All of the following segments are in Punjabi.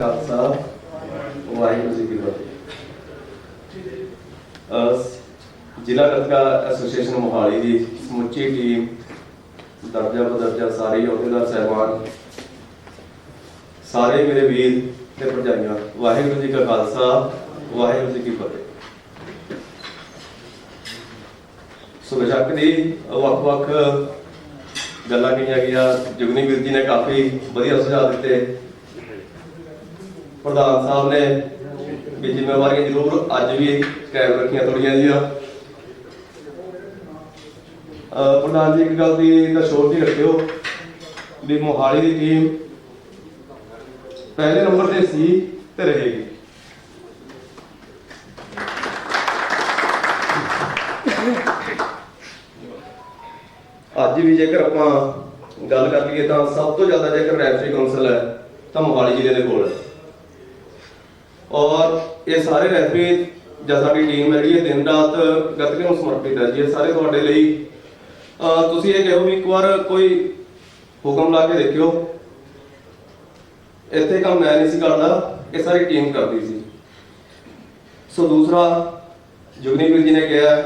ਖਾਲਸਾ, ਵਾਹਿਗੁਰੂ ਜੀ ਕੀ ਫਤਿਹ। ਜ਼ਿਲ੍ਹਾ ਗੱਤਕਾ ਐਸੋਸੀਏਸ਼ਨ ਮੋਹਾਲੀ ਦੀ ਸਮੁੱਚੀ ਟੀਮ, ਦਰਜਾ ਬਦਰਜਾ ਸਾਰੇ ਅਹੁਦੇਦਾਰ ਸਹਿਬਾਨ, ਸਾਰੇ ਮੇਰੇ ਵੀਰ ਤੇ ਭਰਜਾਈਆਂ, ਵਾਹਿਗੁਰੂ ਜੀ ਕਾ ਖਾਲਸਾ, ਵਾਹਿਗੁਰੂ ਜੀ ਕੀ ਫਤਿਹ। ਸੋ ਬੇਸ਼ੱਕ ਦੀ ਵੱਖ-ਵੱਖ ਗੱਲਾਂ ਕਹੀਆਂ ਗਈਆਂ, ਜੁਗਨੀ ਵੀਰ ਜੀ ਨੇ ਕਾਫੀ ਵਧੀਆ ਸੁਝਾਅ ਦਿੱਤੇ। ਪ੍ਰਧਾਨ ਸਾਹਿਬ ਨੇ ਵੀ ਜ਼ਿੰਮੇਵਾਰੀਆਂ ਜ਼ਰੂਰ ਅੱਜ ਵੀ ਕਾਇਮ ਰੱਖੀਆਂ ਥੋੜੀਆਂ ਜੀਆਂ ਪ੍ਰਧਾਨ ਜੀ, ਇੱਕ ਗੱਲ ਦੀ ਤਾਂ ਸ਼ੋਰ ਨਹੀਂ ਰੱਖਿਓ ਵੀ ਮੋਹਾਲੀ ਦੀ ਟੀਮ ਪਹਿਲੇ ਨੰਬਰ ਤੇ ਸੀ ਤੇ ਰਹੇਗੀ। ਅੱਜ ਵੀ ਜੇਕਰ ਆਪਾਂ ਗੱਲ ਕਰ ਲਈਏ ਤਾਂ ਸਭ ਤੋਂ ਜ਼ਿਆਦਾ ਜੇਕਰ ਰੈਫਰੀ ਕਾਉਂਸਲ ਹੈ ਤਾਂ ਮੋਹਾਲੀ ਜ਼ਿਲ੍ਹੇ ਦੇ ਕੋਲ ਹੈ। ਔਰ ਇਹ ਸਾਰੇ ਰੈਫਰੀ ਜਾਂ ਸਾਡੀ ਟੀਮ ਹੈ ਜਿਹੜੀ ਇਹ ਦਿਨ ਰਾਤ ਗੱਤਕੇ ਨੂੰ ਸਮਰਪਿਤ ਹੈ ਜੀ, ਇਹ ਸਾਰੇ ਤੁਹਾਡੇ ਲਈ। ਅਹ ਤੁਸੀਂ ਇਹ ਕਹੋ ਵੀ ਇੱਕ ਵਾਰ ਕੋਈ ਹੁਕਮ ਲਾ ਕੇ ਦੇਖਿਓ। ਇੱਥੇ ਕੰਮ ਮੈਂ ਨਹੀਂ ਸੀ ਕਰਦਾ, ਇਹ ਸਾਰੀ ਟੀਮ ਕਰਦੀ ਸੀ। ਸੋ ਦੂਸਰਾ, ਜੁਗਨੀ ਜੀ ਨੇ ਕਿਹਾ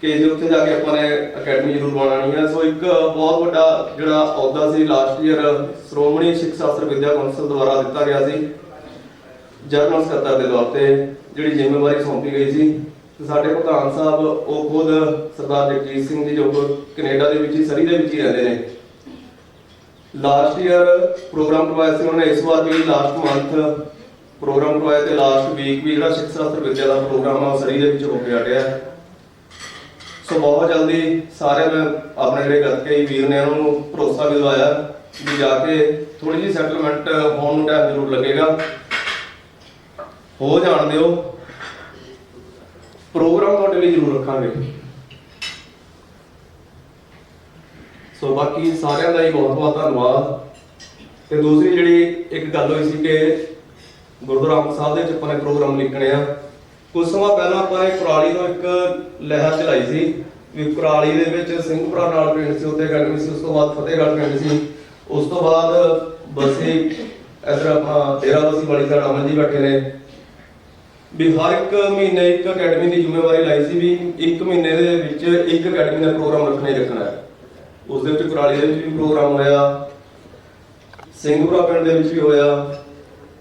ਕਿ ਜੇ ਉੱਥੇ ਜਾ ਕੇ ਆਪਾਂ ਨੇ ਅਕੈਡਮੀ ਜ਼ਰੂਰ ਬਣਾਉਣੀ ਹੈ। ਸੋ ਇੱਕ ਬਹੁਤ ਵੱਡਾ ਜਿਹੜਾ ਅਹੁਦਾ ਸੀ, last year Shiromani Sikh Shastar Vidya council ਦੁਆਰਾ ਦਿੱਤਾ ਗਿਆ ਸੀ। ਜਨਰਲ ਸਕੱਤਰ ਦੇ ਤੌਰ ਤੇ ਜਿਹੜੀ ਜ਼ਿੰਮੇਵਾਰੀ ਸੌਂਪੀ ਗਈ ਸੀ, ਤੇ ਸਾਡੇ ਪ੍ਰਧਾਨ ਸਾਹਿਬ, ਉਹ ਖੁਦ ਸਰਦਾਰ ਜਗਜੀਤ ਸਿੰਘ ਜੀ ਜੋ ਕੈਨੇਡਾ ਦੇ ਵਿੱਚ ਹੀ, ਸਰੀ ਦੇ ਵਿੱਚ ਹੀ ਰਹਿੰਦੇ ਨੇ। ਲਾਸਟ ਈਅਰ ਪ੍ਰੋਗਰਾਮ ਕਰਵਾਇਆ ਸੀ ਉਹਨਾਂ ਨੇ, ਇਸ ਵਾਰ ਵੀ ਲਾਸਟ ਮੰਥ ਪ੍ਰੋਗਰਾਮ ਕਰਵਾਇਆ ਤੇ ਲਾਸਟ ਵੀਕ ਵੀ ਜਿਹੜਾ ਸਿੱਖ ਸ਼ਾਸਤਰ ਵਿਦਿਆ ਦਾ ਪ੍ਰੋਗਰਾਮ ਆ, ਉਹ ਸਰੀ ਦੇ ਵਿੱਚ ਹੋ ਕੇ ਹਟਿਆ। ਸੋ ਬਹੁਤ ਜਲਦੀ ਸਾਰੇ ਮੈਂ ਆਪਣੇ ਜਿਹੜੇ ਗੱਤਕੇ ਵੀਰ ਨੇ, ਉਹਨਾਂ ਨੂੰ ਭਰੋਸਾ ਵੀ ਦਿਵਾਇਆ ਵੀ ਜਾ ਕੇ ਥੋੜੀ ਜਿਹੀ ਸੈਟਲਮੈਂਟ ਹੋਣ ਨੂੰ ਟਾਈਮ ਜ਼ਰੂਰ ਲੱਗੇਗਾ। ਹੋ ਜਾਣ ਦਿਓ। ਪ੍ਰੋਗਰਾਮ ਤੁਹਾਡੇ ਲਈ ਜ਼ਰੂਰ ਰੱਖਾਂਗੇ। ਸੋ ਬਾਕੀ ਸਾਰਿਆਂ ਦਾ ਹੀ ਬਹੁਤ ਬਹੁਤ ਧੰਨਵਾਦ। ਤੇ ਦੂਸਰੀ ਜਿਹੜੀ ਇੱਕ ਗੱਲ ਹੋਈ ਸੀ ਕਿ ਗੁਰਦੁਆਰਾ ਅੰਬ ਸਾਹਿਬ ਦੇ ਵਿੱਚ ਆਪਾਂ ਨੇ ਪ੍ਰੋਗਰਾਮ ਲਿਖਣੇ ਆ। ਕੁਝ ਸਮਾਂ ਪਹਿਲਾਂ ਆਪਾਂ ਨੇ ਕੁਰਾਲੀ ਨੂੰ ਇੱਕ ਲਹਿਰ ਚਲਾਈ ਸੀ ਵੀ ਕੁਰਾਲੀ ਦੇ ਵਿੱਚ ਸਿੰਘਪੁਰਾ ਨਾਲ ਪਿੰਡ ਸੀ, ਉੱਥੇ ਅਕੈਡਮੀ ਸੀ, ਉਸ ਤੋਂ ਬਾਅਦ ਫਤਿਹਗੜ੍ਹ ਪਿੰਡ ਸੀ। ਉਸ ਤੋਂ ਬਾਅਦ ਬਸੀ ਇਧਰ ਆਪਾਂ ਡੇਰਾ ਬਸੀ ਵਾਲੀ ਸਾਈਡ ਅਮਨ ਜੀ ਬੈਠੇ ਨੇ। ਵੀ ਹਰ ਇੱਕ ਮਹੀਨੇ ਇੱਕ ਅਕੈਡਮੀ ਦੀ ਜ਼ਿੰਮੇਵਾਰੀ ਲਾਈ ਸੀ ਵੀ ਇੱਕ ਮਹੀਨੇ ਦੇ ਵਿੱਚ ਇੱਕ ਅਕੈਡਮੀ ਦਾ ਪ੍ਰੋਗਰਾਮ ਰੱਖਣਾ ਹੀ ਰੱਖਣਾ ਹੈ। ਉਸ ਦੇ ਵਿੱਚ ਕੁਰਾਲੀ ਦੇ ਵਿੱਚ ਵੀ ਪ੍ਰੋਗਰਾਮ ਹੋਇਆ ਸਿੰਘਪੁਰਾ ਪਿੰਡ ਦੇ ਵਿੱਚ ਵੀ ਹੋਇਆ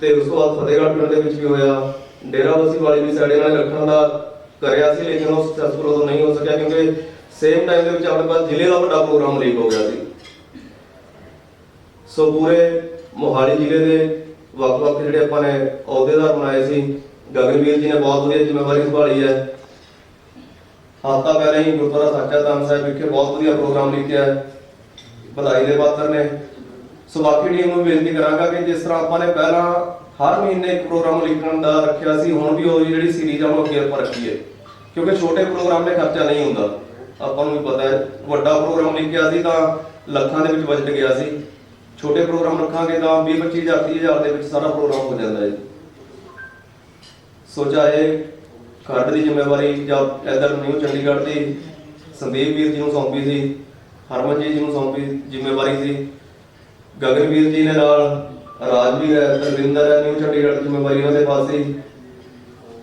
ਤੇ ਉਸ ਤੋਂ ਬਾਅਦ ਫਤਿਹਗੜ੍ਹ ਪਿੰਡ ਦੇ ਵਿੱਚ ਵੀ ਹੋਇਆ। ਡੇਰਾ ਵਾਲੀ ਵੀ ਸਾਡੇ ਨਾਲ ਰੱਖਣ ਦਾ ਕਰਿਆ ਸੀ, ਲੇਕਿਨ ਉਹ ਸਕਸੈਸਫੁਲ ਉਦੋਂ ਨਹੀਂ ਹੋ ਸਕਿਆ ਕਿਉਂਕਿ ਸੇਮ ਟਾਈਮ ਦੇ ਵਿੱਚ ਆਪਣੇ ਪਾਸ ਜ਼ਿਲ੍ਹੇ ਦਾ ਵੱਡਾ ਪ੍ਰੋਗਰਾਮ ਲੀਕ ਹੋ ਗਿਆ ਸੀ। ਸੋ ਪੂਰੇ ਮੋਹਾਲੀ ਜ਼ਿਲ੍ਹੇ ਦੇ ਵੱਖ-ਵੱਖ ਜਿਹੜੇ ਆਪਾਂ ਨੇ ਅਹੁਦੇਦਾਰ ਬਣਾਏ ਸੀ ਗਗਨਵੀਰ ਜੀ ਨੇ ਬਹੁਤ ਵਧੀਆ ਜ਼ਿੰਮੇਵਾਰੀ ਸੰਭਾਲੀ ਹੈ। ਹਫ਼ਤਾ ਪਹਿਲਾਂ ਹੀ ਗੁਰਦੁਆਰਾ ਸਾਚਾ ਧੰਨ ਸਾਹਿਬ ਵਿਖੇ ਬਹੁਤ ਵਧੀਆ ਪ੍ਰੋਗਰਾਮ ਲਿਖਿਆ ਹੈ। ਵਧਾਈ ਦੇ ਪਾਤਰ ਨੇ। ਸੋ ਬਾਕੀ ਟੀਮ ਨੂੰ ਬੇਨਤੀ ਕਰਾਂਗਾ ਕਿ ਜਿਸ ਤਰ੍ਹਾਂ ਆਪਾਂ ਨੇ ਪਹਿਲਾਂ ਹਰ ਮਹੀਨੇ ਇੱਕ ਪ੍ਰੋਗਰਾਮ ਲਿਖਣ ਦਾ ਰੱਖਿਆ ਸੀ, ਹੁਣ ਵੀ ਉਹ ਜਿਹੜੀ ਸੀਰੀਜ਼ ਆ ਉਹ ਅੱਗੇ ਆਪਾਂ ਰੱਖੀਏ। ਕਿਉਂਕਿ ਛੋਟੇ ਪ੍ਰੋਗਰਾਮ ਦੇ ਖਰਚਾ ਨਹੀਂ ਹੁੰਦਾ। ਆਪਾਂ ਨੂੰ ਵੀ ਪਤਾ ਹੈ, ਵੱਡਾ ਪ੍ਰੋਗਰਾਮ ਲਿਖਿਆ ਸੀ ਤਾਂ ਲੱਖਾਂ ਦੇ ਵਿੱਚ ਬਜਟ ਗਿਆ ਸੀ। ਛੋਟੇ ਪ੍ਰੋਗਰਾਮ ਰੱਖਾਂਗੇ ਤਾਂ 20 25 ਹਜ਼ਾਰ 30 ਹਜ਼ਾਰ ਦੇ ਵਿੱਚ ਸਾਰਾ ਪ੍ਰੋਗਰਾਮ ਹੋ ਜਾਂਦਾ ਹੈ। ਸੋਚਿਆ ਇਹ ਖਰੜ ਦੀ ਜ਼ਿੰਮੇਵਾਰੀ ਜਾਂ ਇਧਰ ਨਿਊ ਚੰਡੀਗੜ੍ਹ ਦੀ, ਸੰਦੀਪ ਵੀਰ ਜੀ ਨੂੰ ਸੌਂਪੀ ਸੀ ਹਰਮਨ ਜੀ ਨੂੰ ਸੌਂਪੀ ਜ਼ਿੰਮੇਵਾਰੀ ਸੀ। ਗਗਨਵੀਰ ਜੀ ਨੇ ਨਾਲ ਰਾਜਵੀਰ ਹੈ ਤਰਵਿੰਦਰ ਹੈ, ਨਿਊ ਚੰਡੀਗੜ੍ਹ ਦੀ ਜ਼ਿੰਮੇਵਾਰੀ ਉਹਨਾਂ ਦੇ ਪਾਸ ਸੀ।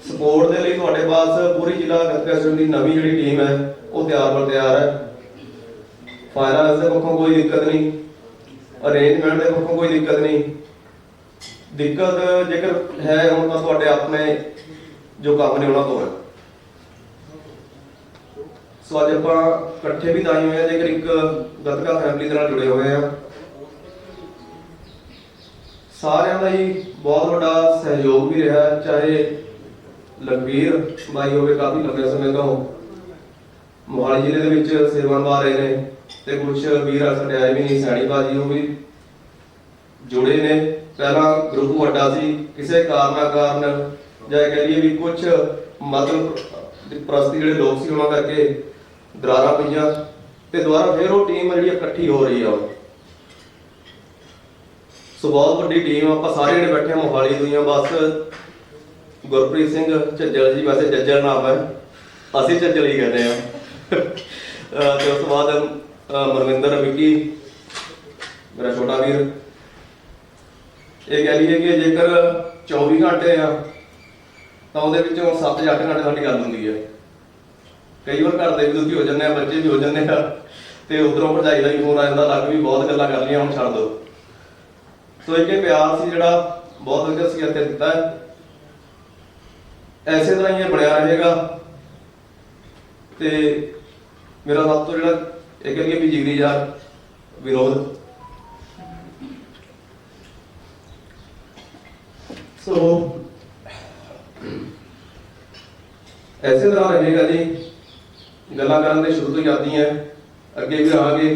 ਸਪੋਰਟ ਦੇ ਲਈ ਤੁਹਾਡੇ ਪਾਸ ਪੂਰੀ ਜ਼ਿਲ੍ਹਾ ਗੱਤਕਾ ਦੀ ਨਵੀਂ ਜਿਹੜੀ ਟੀਮ ਹੈ, ਉਹ ਤਿਆਰ ਬਰ ਤਿਆਰ ਹੈ। ਫਾਈਨਾਂਸ ਦੇ ਪੱਖੋਂ ਕੋਈ ਦਿੱਕਤ ਨਹੀਂ ਅਰੇਂਜਮੈਂਟ ਦੇ ਪੱਖੋਂ ਕੋਈ ਦਿੱਕਤ ਨਹੀਂ। ਦਿੱਕਤ ਜੇਕਰ ਹੈ ਹੁਣ ਤਾਂ ਤੁਹਾਡੇ ਆਪਣੇ ਜੋ ਕੰਮ ਨੇ ਉਹਨਾਂ ਤੋਂ ਹੈ। ਸੋ ਅੱਜ ਆਪਾਂ ਇਕੱਠੇ ਵੀ ਤਾਂ ਹੀ ਹੋਏ ਆ, ਜੇਕਰ ਇੱਕ ਗੱਤਕਾ ਫੈਮਿਲੀ ਦੇ ਨਾਲ ਜੁੜੇ ਹੋਏ ਆ। ਸਾਰਿਆਂ ਦਾ ਹੀ ਬਹੁਤ ਵੱਡਾ ਸਹਿਯੋਗ ਵੀ ਰਿਹਾ, ਚਾਹੇ ਲਖਵੀਰ ਬਾਈ ਹੋਵੇ, ਕਾਫੀ ਲੰਬੇ ਸਮੇਂ ਤੋਂ ਮੋਹਾਲੀ ਜ਼ਿਲ੍ਹੇ ਦੇ ਵਿੱਚ ਸੇਵਾ ਨਿਭਾ ਰਹੇ ਨੇ ਤੇ ਕੁਝ ਵੀਰ ਸਾਡੇ ਆਏ ਵੀ ਨਹੀਂ ਸੈਣੀ ਬਾਜੀ ਉਹ ਵੀ ਜੁੜੇ ਨੇ। ਪਹਿਲਾਂ ਗਰੁੱਪ ਵੱਡਾ ਸੀ, ਕਿਸੇ ਕਾਰਨਾ ਕਾਰਨ ਜਾਂ ਇਹ ਕਹਿ ਲਈਏ ਵੀ ਕੁਝ ਮਤਲਬ ਪ੍ਰਸਤੀ ਜਿਹੜੇ ਲੋਕ ਸੀ ਉਹਨਾਂ ਕਰਕੇ ਦਰਾਰਾਂ ਪਈਆਂ ਤੇ ਦੁਬਾਰਾ ਫਿਰ ਉਹ ਟੀਮ ਜਿਹੜੀ ਇਕੱਠੀ ਹੋ ਰਹੀ ਆ ਉਹ। ਸੋ ਬਹੁਤ ਵੱਡੀ ਟੀਮ ਆਪਾਂ ਸਾਰੇ ਜਿਹੜੇ ਬੈਠੇ ਆ, ਮੋਹਾਲੀ ਤੋਂ ਬਸ ਗੁਰਪ੍ਰੀਤ ਸਿੰਘ ਝੱਜਲ ਜੀ, ਵੈਸੇ ਜੱਜਲ ਨਾਮ ਹੈ, ਅਸੀਂ ਝੱਜਲ ਹੀ ਕਹਿੰਦੇ ਆ ਤੇ ਉਸ ਤੋਂ ਬਾਅਦ ਮਨਵਿੰਦਰ, ਵਿੱਕੀ, ਮੇਰਾ ਛੋਟਾ ਵੀਰ ਇਹ ਕਹਿ ਲਈਏ ਕਿ ਜੇਕਰ 24 ਘੰਟੇ ਆ ਤਾਂ ਉਹਦੇ ਵਿੱਚੋਂ 7 ਜਾਂ 8 ਘੰਟੇ ਸਾਡੀ ਗੱਲ ਹੁੰਦੀ ਹੈ ਕਈ ਵਾਰ ਘਰ ਦੇ ਵੀ ਦੁਖੀ ਹੋ ਜਾਂਦੇ ਆ, ਬੱਚੇ ਵੀ ਹੋ ਜਾਂਦੇ ਆ, ਤੇ ਉਧਰੋਂ ਭਰਜਾਈ ਦਾ ਵੀ ਫੋਨ ਆ ਜਾਂਦਾ, ਲੱਗ ਵੀ ਬਹੁਤ ਗੱਲਾਂ ਕਰ ਲਈਆਂ, ਹੁਣ ਛੱਡ ਦੋ। ਸੋ ਇਹ ਪਿਆਰ ਸੀ ਜਿਹੜਾ ਬਹੁਤ ਵਧੀਆ ਸੀ ਇੱਥੇ ਦਿੱਤਾ। ਹੈ ਐਸੇ ਤਰ੍ਹਾਂ ਹੀ ਇਹ ਬਣਿਆ ਰਹੇਗਾ। ਤੇ ਮੇਰਾ ਸਭ ਤੋਂ ਜਿਹੜਾ ਇੱਕ ਹੈ ਵੀ ਜਿਗਰੀ ਯਾਰ ਵਿਰੋਧ। ਸੋ ਐਸੇ ਤਰ੍ਹਾਂ ਰਹੇਗਾ ਜੀ ਗੱਲਾਂ ਕਰਨ ਦੇ ਸ਼ੁਰੂ ਤੋਂ ਹੀ ਹੈ। ਅੱਗੇ ਵੀ ਰਹਾਂਗੇ।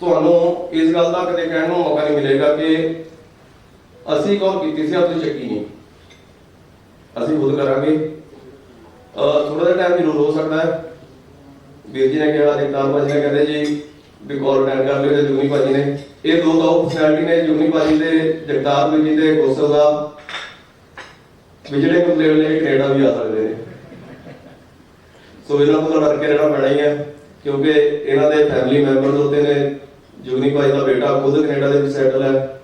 ਤੁਹਾਨੂੰ ਇਸ ਗੱਲ ਦਾ ਕਦੇ ਕਹਿਣ ਨੂੰ ਮੌਕਾ ਨਹੀਂ ਮਿਲੇਗਾ ਕਿ ਅਸੀਂ ਕੌਣ ਕੀਤੀ ਸੀ ਆ ਚੱਕੀ ਨਹੀਂ ਅਸੀਂ ਖੁਦ ਕਰਾਂਗੇ। ਥੋੜਾ ਜਿਹਾ ਟਾਈਮ ਜ਼ਰੂਰ ਹੋ ਸਕਦਾ ਹੈ। ਵੀਰ ਜੀ ਨੇ ਕਿਹਾ ਜਗਤਾਰ ਭਾਜੀ ਨੇ ਕਹਿੰਦੇ ਜੀ ਵੀ ਕਾਲ ਅਟੈਂਡ ਕਰ ਲਿਓ ਜੁਗਨੀ ਭਾਜੀ ਨੇ। ਇਹ ਦੋ ਦੋ ਪਰਸਨੈਲਿਟੀ ਨੇ, ਜੁਗਨੀ ਭਾਜੀ ਤੇ ਜਗਤਾਰ ਜੀ ਤੇ ਗੋਸਲ ਦਾ। ਵੀ ਜਿਹੜੇ ਕੰਪਲੇਂਟ ਲੈ ਕੇ ਕੈਨੇਡਾ ਵੀ ਆ ਸਕਦੇ ਨੇ। ਸੋ ਇਹਨਾਂ ਤੋਂ ਤਾਂ ਕੇ ਰਹਿਣਾ ਪੈਣਾ ਹੀ ਹੈ, ਕਿਉਂਕਿ ਇਹਨਾਂ ਦੇ ਫੈਮਿਲੀ ਮੈਂਬਰਸ ਹੁੰਦੇ ਨੇ ਜੁਗਨੀ ਭਾਈ ਦਾ ਬੇਟਾ ਖੁਦ ਕੈਨੇਡਾ ਦੇ ਵਿੱਚ ਸੈਟਲ ਹੈ।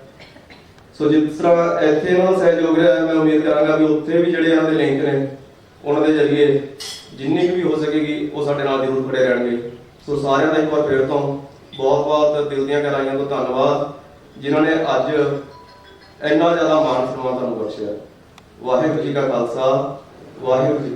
ਸੋ ਜਿਸ ਤਰ੍ਹਾਂ ਇੱਥੇ ਇਹਨਾਂ ਦਾ ਸਹਿਯੋਗ ਰਿਹਾ, ਮੈਂ ਉਮੀਦ ਕਰਾਂਗਾ ਵੀ ਉੱਥੇ ਵੀ ਜਿਹੜੇ ਇਹਨਾਂ ਦੇ ਲਿੰਕ ਨੇ, ਉਹਨਾਂ ਦੇ ਜ਼ਰੀਏ ਜਿੰਨੀ ਕੁ ਵੀ ਹੋ ਸਕੇਗੀ, ਉਹ ਸਾਡੇ ਨਾਲ ਜ਼ਰੂਰ ਖੜੇ ਰਹਿਣਗੇ। ਸੋ ਸਾਰਿਆਂ ਦਾ ਇੱਕ ਵਾਰ ਫੇਰ ਤੋਂ ਬਹੁਤ ਬਹੁਤ ਦਿਲ ਦੀਆਂ ਗਹਿਰਾਈਆਂ ਤੋਂ ਧੰਨਵਾਦ, ਜਿਨ੍ਹਾਂ ਨੇ ਅੱਜ ਇੰਨਾ ਜ਼ਿਆਦਾ ਮਾਣ ਸਨਮਾਨ ਤੁਹਾਨੂੰ ਬਖਸ਼ਿਆ। ਵਾਹਿਗੁਰੂ ਜੀ ਕਾ ਖਾਲਸਾ, ਵਾਹਿਗੁਰੂ ਜੀ